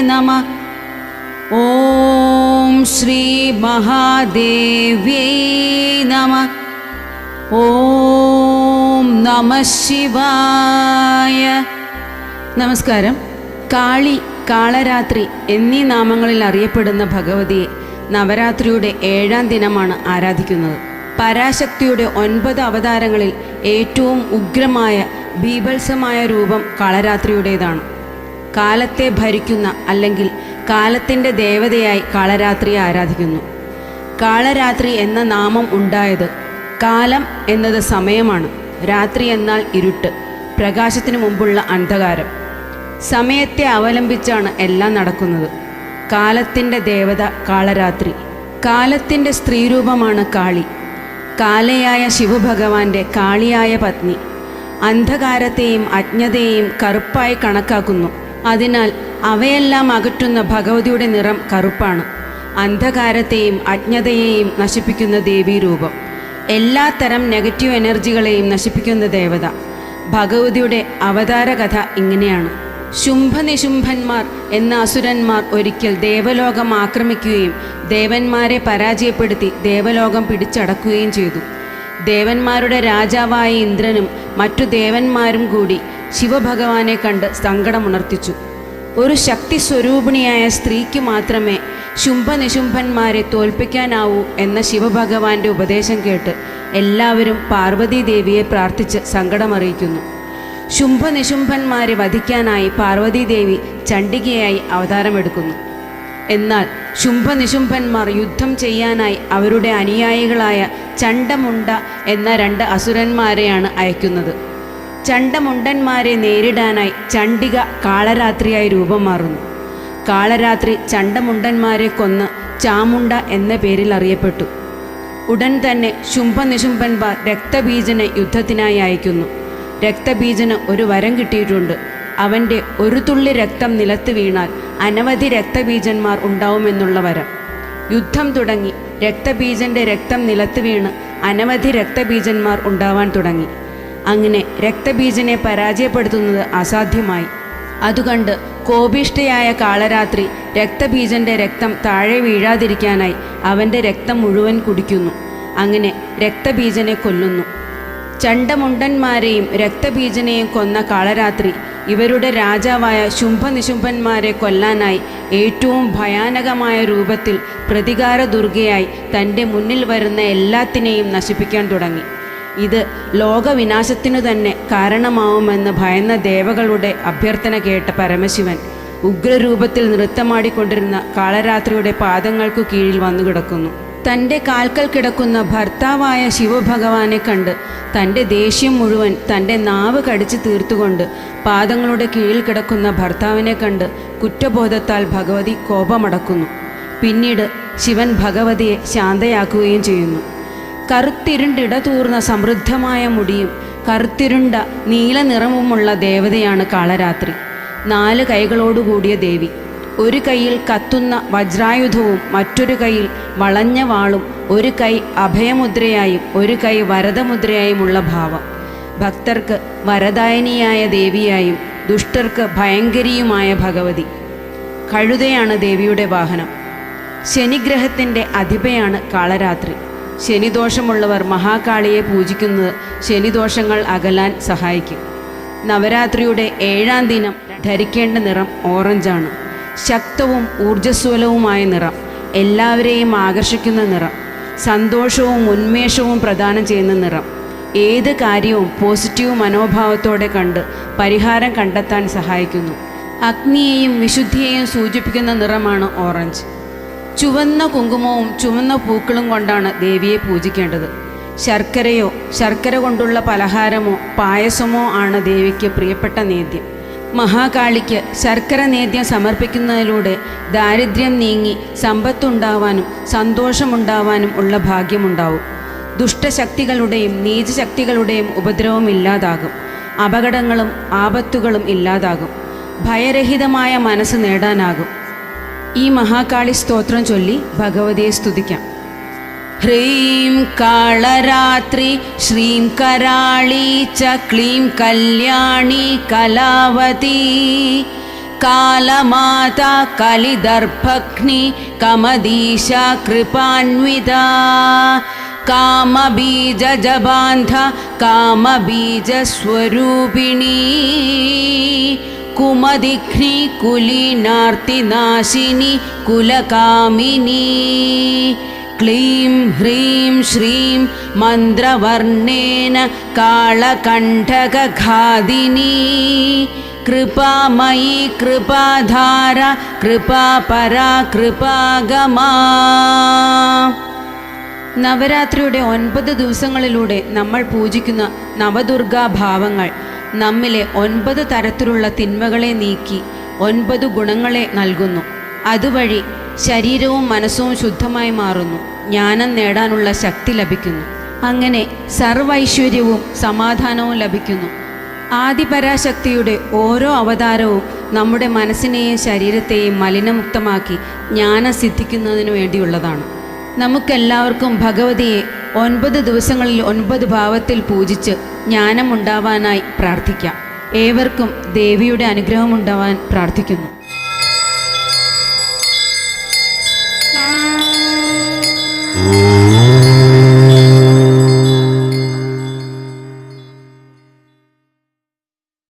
നമ ഓം ശ്രീമഹാദേവ്യൈ നമ ഓം നമ ശിവായ നമസ്കാരം കാളി കാളരാത്രി എന്നീ നാമങ്ങളിൽ അറിയപ്പെടുന്ന ഭഗവതിയെ നവരാത്രിയുടെ ഏഴാം ദിനമാണ് ആരാധിക്കുന്നത്. പരാശക്തിയുടെ ഒൻപത് അവതാരങ്ങളിൽ ഏറ്റവും ഉഗ്രമായ ബീഭത്സമായ രൂപം കാളരാത്രിയുടേതാണ്. കാലത്തെ ഭരിക്കുന്ന അല്ലെങ്കിൽ കാലത്തിന്റെ ദേവതയായി കാളരാത്രിയെ ആരാധിക്കുന്നു. കാളരാത്രി എന്ന നാമം ഉണ്ടായത് കാലം എന്നത് സമയമാണ്. രാത്രി എന്നാൽ ഇരുട്ട് പ്രകാശത്തിനു മുമ്പുള്ള അന്ധകാരം. സമയത്തെ അവലംബിച്ചാണ് എല്ലാം നടക്കുന്നത്. കാലത്തിന്റെ ദേവത കാളരാത്രി. കാലത്തിന്റെ സ്ത്രീരൂപമാണ് കാളി. കാലയായ ശിവഭഗവാന്റെ കാളിയായ പത്നി. അന്ധകാരത്തെയും അജ്ഞതയെയും കറുപ്പായി കണക്കാക്കുന്നു. അതിനാൽ അവയെല്ലാം അകറ്റുന്ന ഭഗവതിയുടെ നിറം കറുപ്പാണ്. അന്ധകാരത്തെയും അജ്ഞതയെയും നശിപ്പിക്കുന്ന ദേവീരൂപം. എല്ലാ തരം നെഗറ്റീവ് എനർജികളെയും നശിപ്പിക്കുന്ന ദേവത. ഭഗവതിയുടെ അവതാര കഥ ഇങ്ങനെയാണ്. ശുംഭനിശുംഭന്മാർ എന്ന അസുരന്മാർ ഒരിക്കൽ ദേവലോകം ആക്രമിക്കുകയും ദേവന്മാരെ പരാജയപ്പെടുത്തി ദേവലോകം പിടിച്ചടക്കുകയും ചെയ്തു. ദേവന്മാരുടെ രാജാവായ ഇന്ദ്രനും മറ്റു ദേവന്മാരും കൂടി ശിവഭഗവാനെ കണ്ട് സങ്കടമുണർത്തിച്ചു. ഒരു ശക്തി സ്വരൂപിണിയായ സ്ത്രീക്ക് മാത്രമേ ശുംഭനിശുംഭന്മാരെ തോൽപ്പിക്കാനാവൂ എന്ന ശിവഭഗവാന്റെ ഉപദേശം കേട്ട് എല്ലാവരും പാർവതീദേവിയെ പ്രാർത്ഥിച്ച് സങ്കടമറിയിക്കുന്നു. ശുംഭനിശുംഭന്മാരെ വധിക്കാനായി പാർവതീദേവി ചണ്ഡികയായി അവതാരമെടുക്കുന്നു. എന്നാൽ ശുംഭനിശുംഭന്മാർ യുദ്ധം ചെയ്യാനായി അവരുടെ അനുയായികളായ ചണ്ടമുണ്ട എന്ന രണ്ട് അസുരന്മാരെയാണ് അയക്കുന്നത്. ചണ്ടമുണ്ടന്മാരെ നേരിടാനായി ചണ്ഡിക കാളരാത്രിയായി രൂപം മാറുന്നു. കാളരാത്രി ചണ്ടമുണ്ടന്മാരെ കൊന്ന് ചാമുണ്ട എന്ന പേരിൽ അറിയപ്പെട്ടു. ഉടൻ തന്നെ ശുംഭനിശുംഭന്മാർ രക്തബീജനെ യുദ്ധത്തിനായി അയക്കുന്നു. രക്തബീജന് ഒരു വരം കിട്ടിയിട്ടുണ്ട്. അവന്റെ ഒരു തുള്ളി രക്തം നിലത്ത് വീണാൽ അനവധി രക്തബീജന്മാർ ഉണ്ടാവുമെന്നുള്ള വരം. യുദ്ധം തുടങ്ങി. രക്തബീജന്റെ രക്തം നിലത്ത് വീണ് അനവധി രക്തബീജന്മാർ ഉണ്ടാവാൻ തുടങ്ങി. അങ്ങനെ രക്തബീജനെ പരാജയപ്പെടുത്തുന്നത് അസാധ്യമായി. അതുകണ്ട് കോപിഷ്ഠയായ കാളരാത്രി രക്തബീജന്റെ രക്തം താഴെ വീഴാതിരിക്കാനായി അവന്റെ രക്തം മുഴുവൻ കുടിക്കുന്നു. അങ്ങനെ രക്തബീജനെ കൊല്ലുന്നു. ചണ്ടമുണ്ടന്മാരെയും രക്തബീജനെയും കൊന്ന കാളരാത്രി ഇവരുടെ രാജാവായ ശുംഭനിശുംഭന്മാരെ കൊല്ലാനായി ഏറ്റവും ഭയാനകമായ രൂപത്തിൽ പ്രതികാര ദുർഗയായി തന്റെ മുന്നിൽ വരുന്ന എല്ലാത്തിനെയും നശിപ്പിക്കാൻ തുടങ്ങി. ഇത് ലോകവിനാശത്തിനു തന്നെ കാരണമാവുമെന്ന് ഭയന്ന ദേവകളുടെ അഭ്യർത്ഥന കേട്ട പരമശിവൻ ഉഗ്രരൂപത്തിൽ നൃത്തമാടിക്കൊണ്ടിരുന്ന കാളരാത്രിയുടെ പാദങ്ങൾക്കു കീഴിൽ വന്നു കിടക്കുന്നു തന്റെ കാൽക്കൽ കിടക്കുന്ന ഭർത്താവായ ശിവഭഗവാനെ കണ്ട് തന്റെ ദേഷ്യം മുഴുവൻ തന്റെ നാവ് കടിച്ചു തീർത്തുകൊണ്ട് പാദങ്ങളുടെ കീഴിൽ കിടക്കുന്ന ഭർത്താവിനെ കണ്ട് കുറ്റബോധത്താൽ ഭഗവതി കോപമടക്കുന്നു. പിന്നീട് ശിവൻ ഭഗവതിയെ ശാന്തയാക്കുകയും ചെയ്യുന്നു. കറുത്തിരുണ്ടിടതൂർന്ന സമൃദ്ധമായ മുടിയും കറുത്തിരുണ്ട നീല നിറവുമുള്ള ദേവതയാണ് കാളരാത്രി. നാല് കൈകളോടുകൂടിയ ദേവി. ഒരു കയ്യിൽ കത്തുന്ന വജ്രായുധവും മറ്റൊരു കൈയിൽ വളഞ്ഞ വാളും ഒരു കൈ അഭയമുദ്രയായും ഒരു കൈ വരദമുദ്രയായുമുള്ള ഭാവം. ഭക്തർക്ക് വരദായനിയായ ദേവിയായും ദുഷ്ടർക്ക് ഭയങ്കരിയുമായ ഭഗവതി. കഴുതയാണ് ദേവിയുടെ വാഹനം. ശനിഗ്രഹത്തിന്റെ അധിപയാണ് കാളരാത്രി. ശനിദോഷമുള്ളവർ മഹാകാളിയെ പൂജിക്കുന്നത് ശനിദോഷങ്ങൾ അകലാൻ സഹായിക്കും. നവരാത്രിയുടെ ഏഴാം ദിനം ധരിക്കേണ്ട നിറം ഓറഞ്ചാണ്. ശക്തവും ഊർജസ്വലവുമായ നിറം എല്ലാവരെയും ആകർഷിക്കുന്ന നിറം സന്തോഷവും ഉന്മേഷവും പ്രദാനം ചെയ്യുന്ന നിറം. ഏത് കാര്യവും പോസിറ്റീവ് മനോഭാവത്തോടെ കണ്ട് പരിഹാരം കണ്ടെത്താൻ സഹായിക്കുന്നു. അഗ്നിയെയും വിശുദ്ധിയെയും സൂചിപ്പിക്കുന്ന നിറമാണ് ഓറഞ്ച്. ചുവന്ന കുങ്കുമവും ചുവന്ന പൂക്കളും കൊണ്ടാണ് ദേവിയെ പൂജിക്കേണ്ടത്. ശർക്കരയോ ശർക്കര കൊണ്ടുള്ള പലഹാരമോ പായസമോ ആണ് ദേവിക്ക് പ്രിയപ്പെട്ട നേദ്യം. മഹാകാളിക്ക് ശർക്കര നേദ്യം സമർപ്പിക്കുന്നതിലൂടെ ദാരിദ്ര്യം നീങ്ങി സമ്പത്തുണ്ടാവാനും സന്തോഷമുണ്ടാവാനും ഉള്ള ഭാഗ്യമുണ്ടാവും. ദുഷ്ടശക്തികളുടെയും നീചശക്തികളുടെയും ഉപദ്രവം ഇല്ലാതാകും. അപകടങ്ങളും ആപത്തുകളും ഇല്ലാതാകും. ഭയരഹിതമായ മനസ്സ് നേടാനാകും. ഈ മഹാകാളി സ്തോത്രം ചൊല്ലി ഭഗവതിയെ സ്തുതിക്കാം. ह्रीं काळरात्रि श्रीं कराळी च क्लीं कल्याणी कलावती। कालमाता कलिदर्भग्नि कमदीशा कृपान्विता। कामबीजजबान्ध कामबीजस्वरूपिणी कुमदिघ्नि कुलीनार्तिनाशिनि कुलकामिनी क्लीं ह्रीं श्रीं मन्त्रवर्णेन काळकण्ठकघादिनी कृपामयी कृपाधार कृपापरा कृपागमा നവരാത്രിയുടെ ഒൻപത് ദിവസങ്ങളിലൂടെ നമ്മൾ പൂജിക്കുന്ന നവദുർഗാ ഭാവങ്ങൾ നമ്മിലെ ഒൻപത് തരത്തിലുള്ള തിന്മകളെ നീക്കി ഒൻപത് ഗുണങ്ങളെ നൽകുന്നു അതുവഴി ശരീരവും മനസ്സും ശുദ്ധമായി മാറുന്നു ജ്ഞാനം നേടാനുള്ള ശക്തി ലഭിക്കുന്നു. അങ്ങനെ സർവൈശ്വര്യവും സമാധാനവും ലഭിക്കുന്നു. ആദിപരാശക്തിയുടെ ഓരോ അവതാരവും നമ്മുടെ മനസ്സിനെയും ശരീരത്തെയും മലിനമുക്തമാക്കി ജ്ഞാനം സിദ്ധിക്കുന്നതിനു വേണ്ടിയുള്ളതാണ്. നമുക്കെല്ലാവർക്കും ഭഗവതിയെ ഒൻപത് ദിവസങ്ങളിൽ ഒൻപത് ഭാവത്തിൽ പൂജിച്ച് ജ്ഞാനമുണ്ടാവാനായി പ്രാർത്ഥിക്കാം. ഏവർക്കും ദേവിയുടെ അനുഗ്രഹമുണ്ടാവാൻ പ്രാർത്ഥിക്കുന്നു.